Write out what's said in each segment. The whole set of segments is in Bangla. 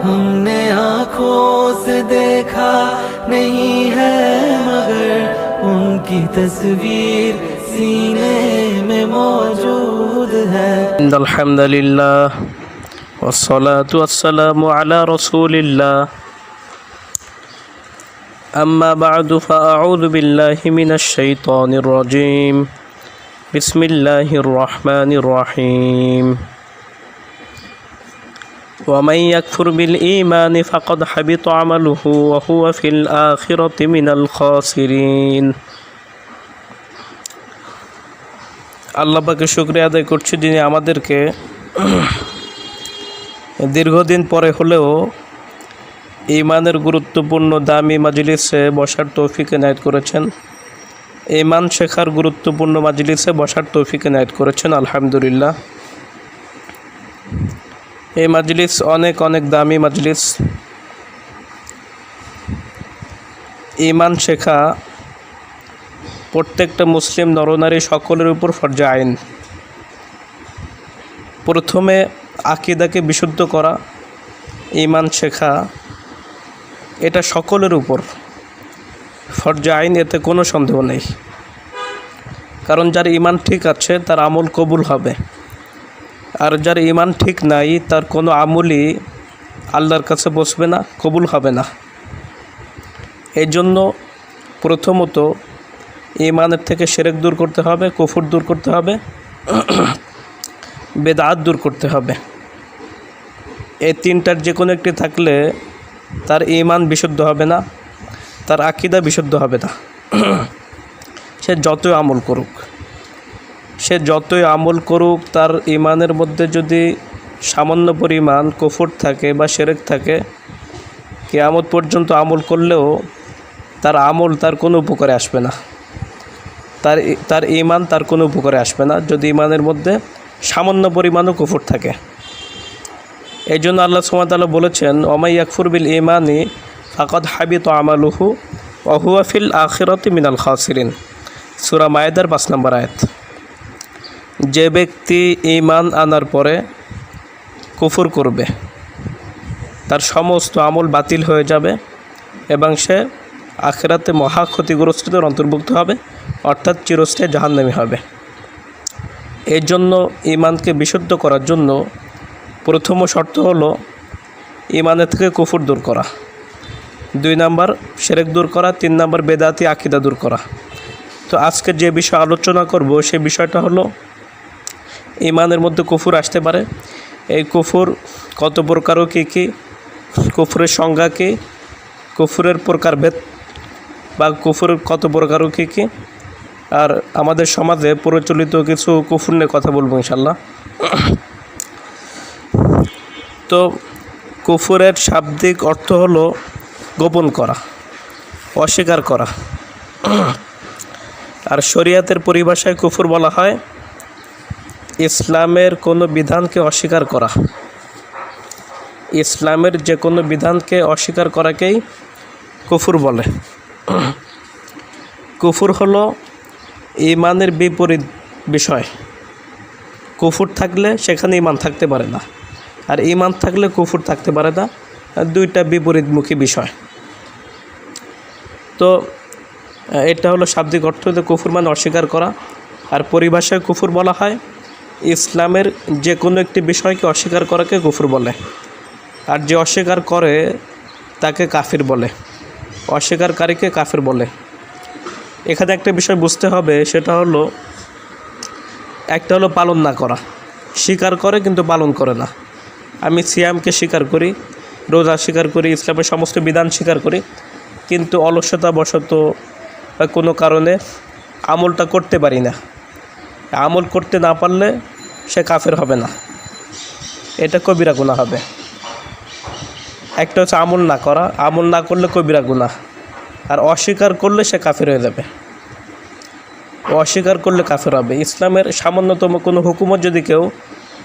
हमने आंखों से देखा नहीं है मगर उनकी तस्वीर सीने में मौजूद है إن الحمد لله والصلاة والسلام على رسول الله أما بعد فأعوذ بالله من الشيطان الرجيم بسم الله الرحمن الرحيم ومن يكفر بالإيمان فقد حبط عمله وهو في الآخرة من الخاسرين আল্লাহ পাকে শুক্রিয়া আদায় করছি যিনি আমাদেরকে দীর্ঘদিন পরে হলেও ইমানের গুরুত্বপূর্ণ দামি মাজলিসে বসার তৌফিক এনায়ত করেছেন ইমান শেখার গুরুত্বপূর্ণ মাজলিসে বসার তৌফিক এনায়ত করেছেন আলহামদুলিল্লাহ এই মাজলিস অনেক অনেক দামি মাজলিস। ইমান শেখা প্রত্যেকটা মুসলিম নরনারী সকলের উপর ফরজা আইন। প্রথমে আকিদাকে বিশুদ্ধ করা ইমান শেখা, এটা সকলের উপর। ফরজা আইন এতে কোনো সন্দেহ নেই। কারণ যার ইমান ঠিক আছে, তার আমল কবুল হবে। আর যার ইমান ঠিক নাই, তার কোনো আমলই আল্লাহর কাছে বসবে না, কবুল হবে না। এই জন্য প্রথমত ইমানের থেকে সেরেক দূর করতে হবে, কুফুর দূর করতে হবে, বেদাত দূর করতে হবে। এই তিনটার যে কোনো একটি থাকলে তার ইমান বিশুদ্ধ হবে না, তার আকিদা বিশুদ্ধ হবে না। সে যতই আমল করুক। সে যতই আমল করুক, তার ইমানের মধ্যে যদি সামান্য পরিমাণ কুফুর থাকে বা সেরেক থাকে, কেয়ামত পর্যন্ত আমল করলেও তার আমল তার কোনো উপকারে আসবে না। তার তার ইমান তার কোনো উপকারে আসবে না, যদি ইমানের মধ্যে সামান্য পরিমাণও কুফুর থাকে। এই জন্য আল্লাহ সুমাতাল্লাহ বলেছেন, ওমাই আকফুর বিল ইমানি ফাকদ হাবিত আমালুহু অহুয়াফিল আখিরতি মিনাল খাসিরিন। সুরা মায়েদার পাঁচ নম্বর আয়াত। যে ব্যক্তি ইমান আনার পরে কুফুর করবে, তার সমস্ত আমল বাতিল হয়ে যাবে এবং সে আখেরাতে মহা ক্ষতিগ্রস্তদের অন্তর্ভুক্ত হবে, অর্থাৎ চিরস্থায়ী জাহান্নামী হবে। এর জন্য ইমানকে বিশুদ্ধ করার জন্য প্রথম শর্ত হলো ইমানের থেকে কুফুর দূর করা। দুই নাম্বার, সেরেক দূর করা। তিন নাম্বার, বেদাতি আকিদা দূর করা। তো আজকে যে বিষয় আলোচনা করব, সে বিষয়টা হলো ইমানের মধ্যে কুফুর আসতে পারে। এই কুফুর কত প্রকারও কী কী? কুফুরের সংজ্ঞা কী? কুফুরের প্রকারভেদ বা কুফুরের কত প্রকারও কী কী? আর আমাদের সমাজে প্রচলিত কিছু কুফুর নিয়ে কথা বলব ইনশাল্লাহ তো কুফুরের শাব্দিক অর্থ হলো গোপন করা, অস্বীকার করা। আর শরিয়াতের পরিভাষায় কুফুর বলা হয় ইসলামের কোনো বিধানকে অস্বীকার করা। ইসলামের যে কোনো বিধানকে অস্বীকার করাকেই কুফুর বলে। কুফুর হলো ইমানের বিপরীত বিষয়। কুফুর থাকলে সেখানে ইমান থাকতে পারে না। আর ইমান থাকলে কুফুর থাকতে পারে না, দুইটা বিপরীতমুখী বিষয়। তো, এটা হলো শাব্দিক অর্থ কুফুর মানে অস্বীকার করা। আর পরিভাষায় কুফুর বলা হয় ইসলামের যে কোনো একটি বিষয়কে অস্বীকার করাকে কুফুর বলে। আর যে অস্বীকার করে, তাকে কাফির বলে। অস্বীকারীকে কাফির বলে। এখানে একটা বিষয় বুঝতে হবে, সেটা হলো, একটা হলো পালন না করা। স্বীকার করে কিন্তু পালন করে না। আমি সিয়ামকে স্বীকার করি, রোজা স্বীকার করি, ইসলামের সমস্ত বিধান স্বীকার করি, কিন্তু অলসতা বশত বা কোনো কারণে আমলটা করতে পারি না। আমল করতে না পারলে সে কাফের হবে না। এটা কবিরা গুণা হবে। একটা হচ্ছে আমল না করা, আমল না করলে কবিরা গুণা আর অস্বীকার করলে সে কাফের হয়ে যাবে। অস্বীকার করলে কাফের হবে। ইসলামের সামান্যতম কোনো হুকুমত যদি কেউ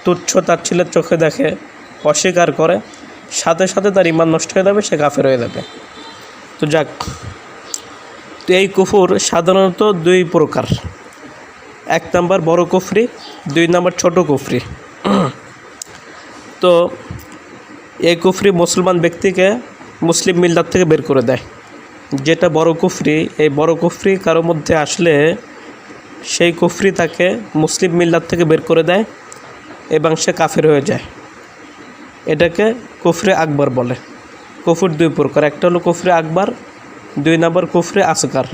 তুচ্ছ তাচ্ছিলের চোখে দেখে, অস্বীকার করে, সাথে সাথে তার ইমান নষ্ট হয়ে যাবে, সে কাফের হয়ে যাবে। তো যাক, তো এই কুফুর সাধারণত দুই প্রকার। এক নাম্বার বড় কুফরি, দুই নাম্বার ছোট কুফরি। তো এই কুফরি মুসলমান ব্যক্তিকে মুসলিম মিল্লাত থেকে বের করে দেয়। যেটা বড় কুফরি, এই বড় কুফরি কারোর মধ্যে আসলে সেই কুফরি তাকে মুসলিম মিল্লাত থেকে বের করে দেয় এবং সে কাফের হয়ে যায়। এটাকে কুফরে আকবর বলে। কুফুর দুই প্রকার, একটা হলো কুফরে আকবর, দুই নম্বর কুফরে আসগার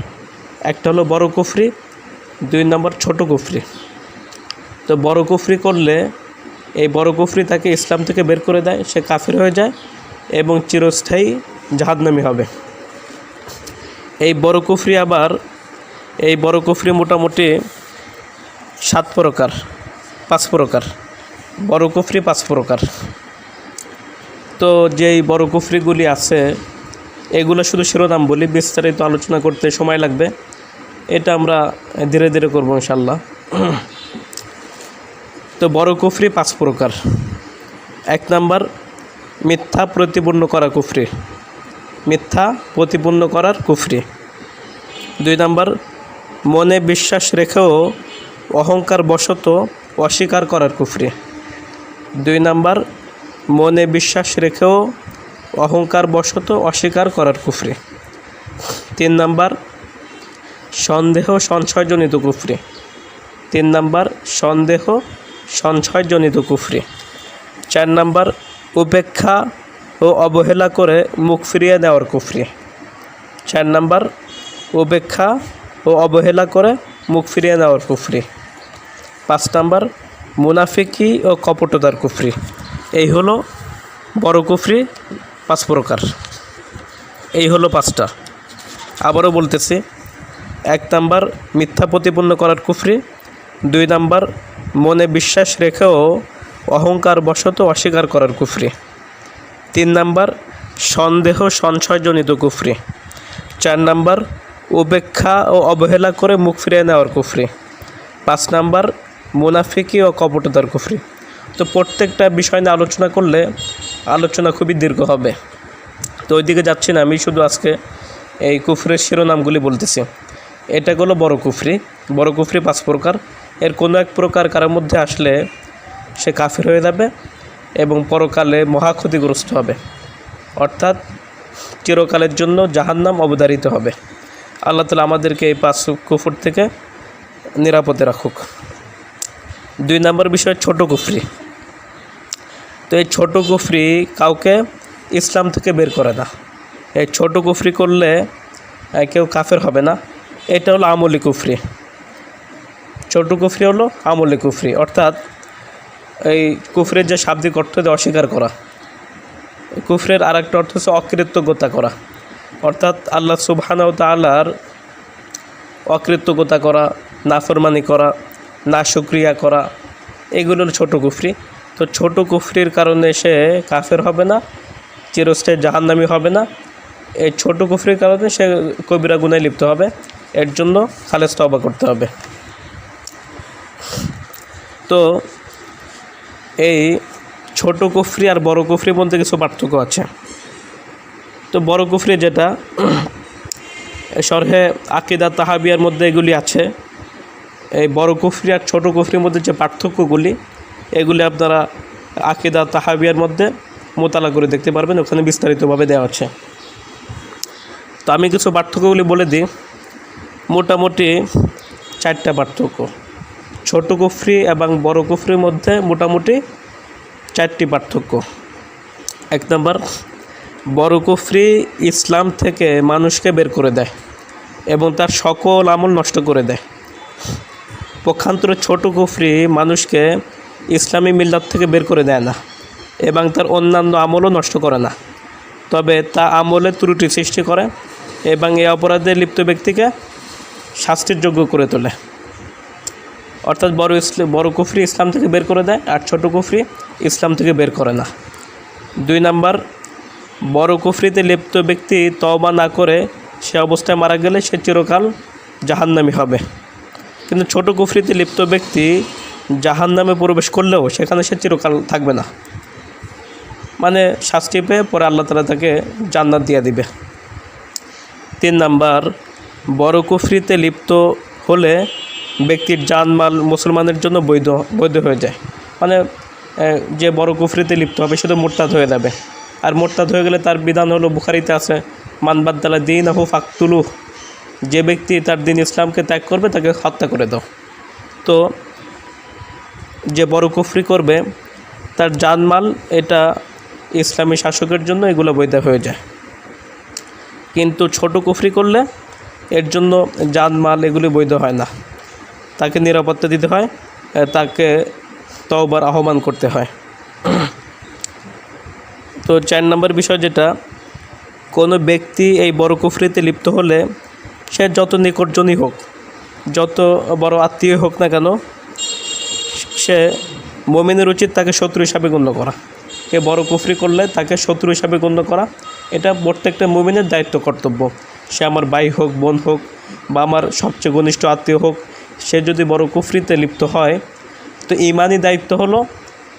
একটা হলো বড় কুফরি দুই নম্বর ছোট কুফরি। তো বড় কুফরি করলে এই বড় কুফরি তাকে ইসলাম থেকে বের করে দেয়, সে কাফের হয়ে যায় এবং চিরস্থায়ী জাহাদনামি হবে। এই বড় কুফরি আবার, এই বড় কুফরি মোটামুটি সাত প্রকার, পাঁচ প্রকার। বড় কুফরি পাঁচ প্রকার। তো যেই বড় কুফরিগুলি আছে, এগুলো শুধু শিরোনাম বলি, বিস্তারিত আলোচনা করতে সময় লাগবে। এটা আমরা ধীরে ধীরে করব ইনশাল্লাহ। তো বড় কুফরি পাঁচ প্রকার। এক নাম্বার, মিথ্যা প্রতিপূর্ণ করা কুফরি। মিথ্যা প্রতিপূর্ণ করার কুফরি। দুই নাম্বার, মনে বিশ্বাস রেখেও অহংকার বশত অস্বীকার করার কুফরি। দুই নাম্বার, মনে বিশ্বাস রেখেও অহংকার বশত অস্বীকার করার কুফরি। তিন নাম্বার সন্দেহ সংশয়জনিত কুফরি। তিন নাম্বার, সন্দেহ সংশয়জনিত কুফরি। চার নাম্বার, উপেক্ষা ও অবহেলা করে মুখ ফিরিয়ে নেওয়ার কুফরি। চার নাম্বার, উপেক্ষা ও অবহেলা করে মুখ ফিরিয়ে নেওয়ার কুফরি। পাঁচ নাম্বার, মুনাফিকি ও কপটতার কুফরি। এই হলো বড় কুফরি, পাঁচ প্রকার। এই হলো পাঁচটা। আবারও বলতেছি এক নাম্বার মিথ্যা প্রতিপন্ন করার কুফরি, দুই নাম্বার মনে বিশ্বাস রেখেও অহংকার বশত অস্বীকার করার কুফরি, তিন নাম্বার সন্দেহ সংশয়জনিত কুফরি, চার নাম্বার উপেক্ষা ও অবহেলা করে মুখ ফিরিয়ে নেওয়ার কুফরি, পাঁচ নাম্বার মুনাফিকি ও কপটতার কুফরি। তো প্রত্যেকটা বিষয় নিয়ে আলোচনা করলে আলোচনা খুবই দীর্ঘ হবে। তো ওইদিকে যাচ্ছি না, আমি শুধু আজকে এই কুফরের শিরোনামগুলি বলতেছি। এটা হলো বড় কুফরি। বড় কুফরি পাঁচ প্রকার। এর কোনো এক প্রকার কারোর মধ্যে আসলে সে কাফের হয়ে যাবে এবং পরকালে মহা ক্ষতিগ্রস্ত হবে। অর্থাৎ চিরকালের জন্য জাহান্নাম অবধারিত হবে। আল্লাহ তালা আমাদেরকে এই পাঁচ কুফর থেকে নিরাপদে রাখুক। দুই নম্বর বিষয় ছোট কুফরি। তো এই ছোট কুফরি কাউকে ইসলাম থেকে বের করে না। এই ছোট কুফরি করলে কেউ কাফের হবে না। এটা হলো আমলি কুফরি। ছোট কুফরি হলো আমলি কুফরি। অর্থাৎ এই কুফরের যে শাব্দিক অর্থ দিয়ে অস্বীকার করা। কুফরের আর একটা অর্থ হচ্ছে অকৃতজ্ঞতা করা। অর্থাৎ আল্লাহ সুবহানাহু তাআলার অকৃতজ্ঞতা করা, নাফরমানি করা না শুক্রিয়া করা, এগুলো হলো ছোটো কুফরি। তো ছোট কুফরির কারণে সে কাফের হবে না, চিরস্থায়ী জাহান্নামি হবে না। এই ছোট কুফরির কারণে সে কবিরা গুনায় লিপ্ত হবে। এর জন্য খালেজ তবা করতে হবে। তো এই ছোট কুফরি আর বড় কুফরির মধ্যে কিছু পার্থক্য আছে। তো বড় কুফরি যেটা সরহে আকিদা তাহাবিয়ার মধ্যে এগুলি আছে। এই বড় কুফরি আর ছোট কুফরির মধ্যে যে পার্থক্যগুলি, এগুলি আপনারা আকিদা তাহাবিয়ার মধ্যে মোতালা করে দেখতে পারবেন, ওখানে বিস্তারিতভাবে দেওয়া আছে। তো আমি কিছু পার্থক্যগুলি বলে দিই। মোটামুটি চারটা পার্থক্য। ছোট কুফরি এবং বড় কুফরির মধ্যে মোটামুটি চারটি পার্থক্য। এক নম্বর, বড় কুফরি ইসলাম থেকে মানুষকে বের করে দেয় এবং তার সকল আমল নষ্ট করে দেয়। পক্ষান্তরে ছোট কুফরি মানুষকে ইসলামী মিল্লাত থেকে বের করে দেয় না এবং তার অন্যান্য আমলও নষ্ট করে না। তবে তা আমলে ত্রুটি সৃষ্টি করে এবং এই অপরাধে লিপ্ত ব্যক্তিকে শাস্তির যোগ্য করে তোলে। অর্থাৎ বড় ইসলাম বড় কুফরি ইসলাম থেকে বের করে দেয় আর ছোট কুফরি ইসলাম থেকে বের করে না। দুই নাম্বার, বড় কুফরিতে লিপ্ত ব্যক্তি তওবা না করে সে অবস্থায় মারা গেলে সে চিরকাল জাহান্নামি হবে। কিন্তু ছোট কুফরিতে লিপ্ত ব্যক্তি জাহান্নামে প্রবেশ করলেও সেখানে সে চিরকাল থাকবে না। মানে শাস্তি পেয়ে পরে আল্লাহ তালা তাকে জান্নাত দিয়ে দিবে। তিন নাম্বার বড় কুফরিতে লিপ্ত হলে ব্যক্তির জানমাল মুসলমানের জন্য বৈধ বৈধ হয়ে যায়। মানে যে বড় কুফরিতে লিপ্ত হবে, সে তো মোরতাদ হয়ে যাবে। আর মোরতাদ হয়ে গেলে তার বিধান হলো, বুখারিতে আছে মানবাদ্দালা দিন আহু ফাকতুলু যে ব্যক্তি তার দিন ইসলামকে ত্যাগ করবে, তাকে হত্যা করে দাও। তো, যে বড় কুফরি করবে, তার জানমাল এটা ইসলামী শাসকের জন্য এগুলো বৈধ হয়ে যায়। কিন্তু ছোট কুফরি করলে এর জন্য জানমাল এগুলি বৈধ হয় না। তাকে নিরাপত্তা দিতে হয় তাকে তওবার আহ্বান করতে হয়। তো চার নম্বর বিষয় যেটা, কোনো ব্যক্তি এই বড় কুফরিতে লিপ্ত হলে সে যত নিকটজনই হোক, যত বড় আত্মীয় হোক না কেন, সে মোমিনের উচিত তাকে শত্রু হিসাবে গণ্য করা। কে বড় কুফরি করলে তাকে শত্রু হিসাবে গণ্য করা, এটা প্রত্যেকটা মুমিনের দায়িত্ব, কর্তব্য। সে আমার ভাই হোক, বোন হোক বা আমার সবচেয়ে ঘনিষ্ঠ আত্মীয় হোক, সে যদি বড় কুফরিতে লিপ্ত হয়, তো ইমানই দায়িত্ব হলো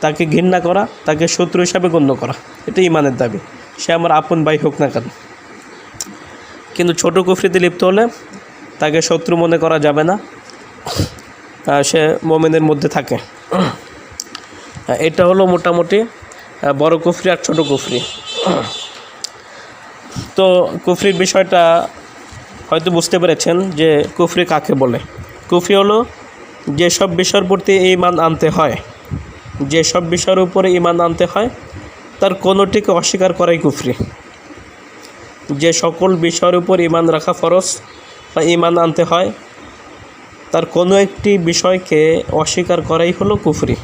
তাকে ঘৃণা করা, তাকে শত্রু হিসাবে গণ্য করা। এটা ইমানের দাবি। সে আমার আপন ভাই হোক না কেন। কিন্তু ছোট কুফরিতে লিপ্ত হলে তাকে শত্রু মনে করা যাবে না। সে মোমেনের মধ্যে থাকে। এটা হলো মোটামুটি বড় কুফরি আর ছোট কুফরি। তো কুফরির বিষয়টা হয়তো বুঝতে পেরেছেন যে কুফরি কাকে বলে? কুফরি হলো যেসব বিষয়ের প্রতি ইমান আনতে হয়, যেসব বিষয়ের উপরে ইমান আনতে হয়, তার কোনোটিকে অস্বীকার করাই কুফরি। যে সকল বিষয়ের উপর ইমান রাখা ফরজ বা ইমান আনতে হয়, তার কোনো একটি বিষয়কে অস্বীকার করাই হলো কুফরি।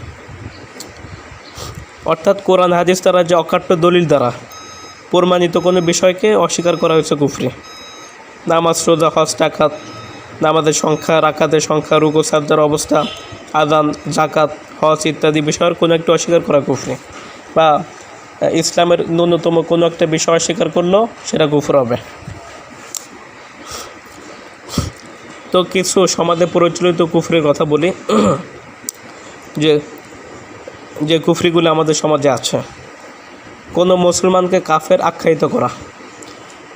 অর্থাৎ কোরআন হাদিস তারা যে অকাট্য দলিল দ্বারা প্রমাণিত কোনো বিষয়কে অস্বীকার করা হয়েছে কুফরি। নামাজ, রোজা, হজ টাকাত নামাজের সংখ্যা, রাকাতের সংখ্যা, রুকু, সাদ্দার অবস্থা আদান জাকাত হজ ইত্যাদি বিষয়ের কোনো একটা অস্বীকার করা কুফরি বা ইসলামের ন্যূনতম কোনো একটা বিষয় অস্বীকার করল সেটা কুফর হবে। তো কিছু সমাজে প্রচলিত কুফরির কথা বলি যে যে কুফরিগুলো আমাদের সমাজে আছে। কোনো মুসলমানকে কাফের আখ্যায়িত করা।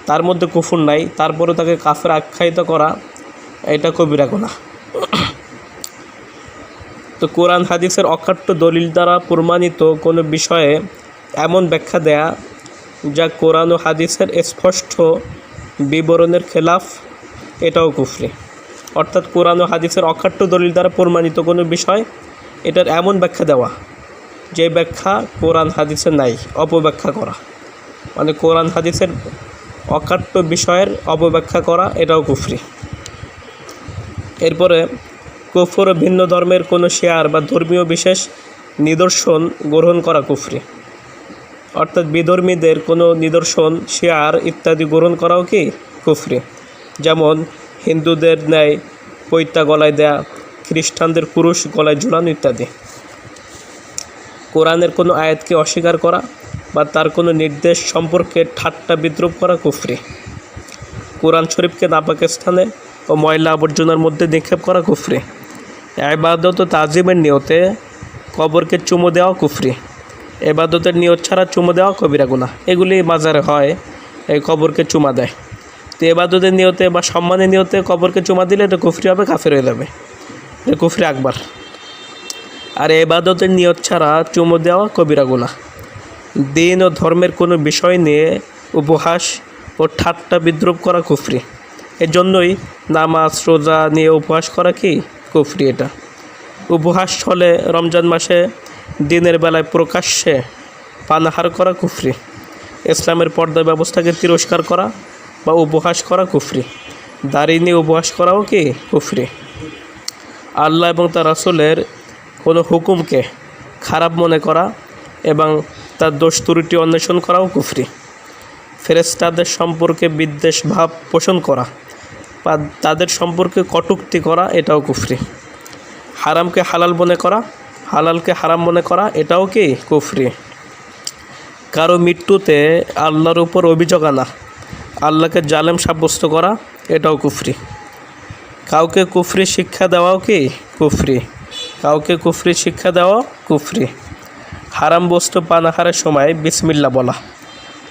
তার মধ্যে কুফুর নাই তারপরে তাকে কাফের আখ্যায়িত করা, এটা কবিরা গোনা তো কোরআন হাদিসের অকাট্য দলিল দ্বারা প্রমাণিত কোনো বিষয়ে এমন ব্যাখ্যা দেয়া, যা কোরআন ও হাদিসের স্পষ্ট বিবরণের খেলাফ, এটাও কুফরি। অর্থাৎ কোরআন ও হাদিসের অকাট্য দলিল দ্বারা প্রমাণিত কোনো বিষয়, এটার এমন ব্যাখ্যা দেওয়া যে ব্যাখ্যা কোরআন হাদিসে নাই, অপব্যাখ্যা করা। মানে কোরআন হাদিসের অকাট্য বিষয়ের অপব্যাখ্যা করা, এটাও কুফরি। এরপরে, কুফর ভিন্ন ধর্মের কোনো শেয়ার বা ধর্মীয় বিশেষ নিদর্শন গ্রহণ করা কুফরি। অর্থাৎ বিধর্মীদের কোনো নিদর্শন, শেয়ার ইত্যাদি গ্রহণ করাও কি কুফরি? যেমন, হিন্দুদের ন্যায় পৈতা গলায় দেয়া, খ্রিস্টানদের পুরুষ গলায় ঝুলানো ইত্যাদি। কোরআনের কোনো আয়াতকে অস্বীকার করা বা তার কোনো নির্দেশ সম্পর্কে ঠাট্টা বিদ্রুপ করা কুফরি। কোরআন শরীফকে নাপাক স্থানে ও ময়লা আবর্জনার মধ্যে নিক্ষেপ করা কুফরি। এবাদত তাজিমের নিয়তে কবরকে চুমো দেওয়া কুফরি। এবাদতের নিয়ত ছাড়া চুমো দেওয়া কবিরা গুনাহ। এগুলি বাজারে হয়, এই কবরকে চুমা দেয়। তো এবাদতের নিয়তে বা সম্মানের নিয়তে কবরকে চুমা দিলে এটা কুফরি হবে, কাফের হয়ে যাবে। এটা কুফরি আকবার। আর এবাদতের নিয়ত ছাড়া চুমো দেওয়া কবিরা গুনাহ। দিন ও ধর্মের কোনো বিষয় নিয়ে উপহাস ও ঠাট্টা বিদ্রুপ করা কুফরি। এর জন্যই নামাজ, রোজা নিয়ে উপহাস করা কি কুফরি এটা? উপহাস হলে রমজান মাসে দিনের বেলায় প্রকাশ্যে পানাহার করা কুফরি। ইসলামের পর্দা ব্যবস্থাকে তিরস্কার করা বা উপহাস করা কুফরি। দাড়ি নিয়ে উপহাস করাও কি কুফরি? আল্লাহ এবং তার রাসূলের কোনো হুকুমকে খারাপ মনে করা এবং তার দোষ ত্রুটি অন্বেষণ করাও কুফরি। ফেরেস্তাদের সম্পর্কে বিদ্বেষ ভাব পোষণ করা বা তাদের সম্পর্কে কটুক্তি করা, এটাও কুফরি। হারামকে হালাল মনে করা, হালালকে হারাম মনে করা, এটাও কি কুফরি? কারও মৃত্যুতে আল্লাহর উপর অভিযোগ আনা, আল্লাহকে জালেম সাব্যস্ত করা, এটাও কুফরি। কাউকে কুফরি শিক্ষা দেওয়াও কি কুফরি? কাউকে কুফরি শিক্ষা দেওয়া কুফরি। হারাম বস্তু পানাহারের সময় বিসমিল্লা বলা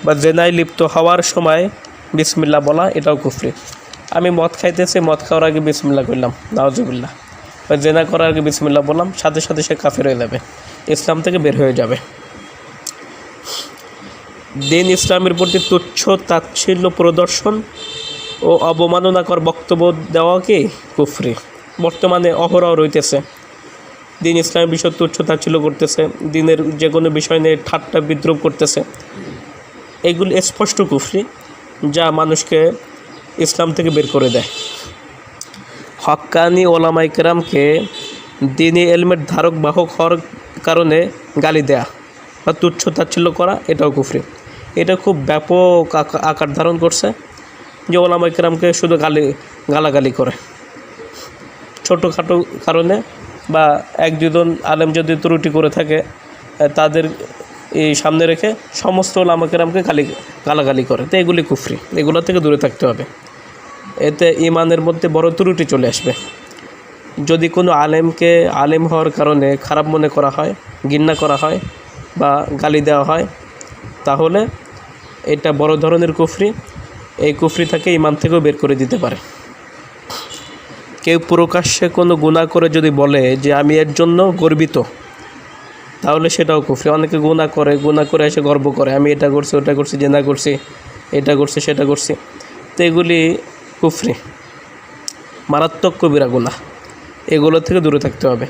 বা জেনায় লিপ্ত হওয়ার সময় বিসমিল্লা বলা, এটাও কুফরি। আমি মদ খাইতেছি, মদ খাওয়ার আগে বিসমিল্লা করলাম নাওজুবিল্লা বা জেনা করার আগে বিসমিল্লা বললাম, সাথে সাথে সে কাফের হয়ে যাবে, ইসলাম থেকে বের হয়ে যাবে। দিন ইসলামের প্রতি তুচ্ছ তাচ্ছিল্য প্রদর্শন ও অবমাননাকর বক্তব্য দেওয়াকে কুফরি। বর্তমানে অহরহ রইতেছে। দিন ইসলামের বিষয় তুচ্ছ তাচ্ছিল্য করতেছে, দিনের যে কোনো বিষয় নিয়ে ঠাট্টা বিদ্রোহ করতেছে। এগুলি স্পষ্ট কুফরি যা মানুষকে ইসলাম থেকে বের করে দেয়। হক্কানি ওলামাই কেরামকে দিনী এলমের ধারক বাহক হওয়ার কারণে গালি দেয়া বা তুচ্ছ তাচ্ছিল্য করা, এটাও কুফরি। এটা খুব ব্যাপক আকার ধারণ করছে যে ওলামাই কেরামকে শুধু গালি, গালাগালি করে। ছোটোখাটো কারণে বা এক দুজন আলেম যদি ত্রুটি করে থাকে তাদের এই সামনে রেখে সমস্ত ওলামাকেরামকে গালি গালাগালি করে। তো এগুলি কুফরি, এগুলো থেকে দূরে থাকতে হবে। এতে ইমানের মধ্যে বড় ত্রুটি চলে আসবে। যদি কোনো আলেমকে আলেম হওয়ার কারণে খারাপ মনে করা হয়, ঘৃণা করা হয় বা গালি দেওয়া হয়, তাহলে এটা বড় ধরনের কুফরি। এই কুফরি থেকে ইমান থেকেও বের করে দিতে পারে। কেউ প্রকাশ্যে কোনো গুণা করে যদি বলে যে আমি এর জন্য গর্বিত, তাহলে সেটাও কুফরি। অনেকে গুণা করে গুণা করে এসে গর্ব করে, আমি এটা করছি, ওটা করছি জেনা করছি, এটা করছি, সেটা করছি। তো এগুলি কুফরি। মারাত্মক কবিরা গুণা। এগুলো থেকে দূরে থাকতে হবে।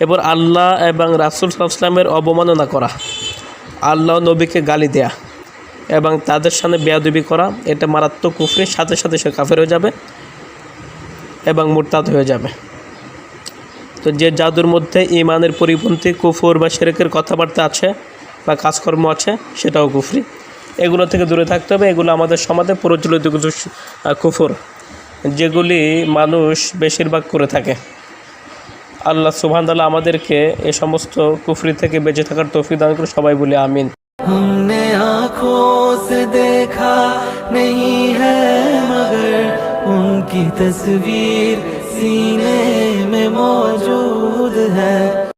এবার আল্লাহ এবং রাসুল সাল্লামের অবমাননা করা। আল্লাহ নবীকে গালি দেয়া। এবং তাদের সামনে বেয়াদবি করা, এটা মারাত্মক কুফরির সাথে সাথে সে কাফের হয়ে যাবে এবং মুরতাদ হয়ে যাবে। তো যে জাদুর মধ্যে ইমানের পরিপন্থী কুফর বা শেরেকের কথাবার্তা আছে বা কাজকর্ম আছে, সেটাও কুফরি। এগুলো থেকে দূরে থাকতে হবে, এগুলো আমাদের সমাজে প্রচলিত কিছু কুফর, যেগুলি মানুষ বেশিরভাগ করে থাকে। আল্লাহ সুবহান আমাদেরকে এ সমস্ত কুফরি থেকে বেঁচে থাকার তৌফিক দান করে সবাই বলি আমিন। हमने आँखों से देखा नहीं है मगर उनकी तस्वीर सीने में मौजूद है।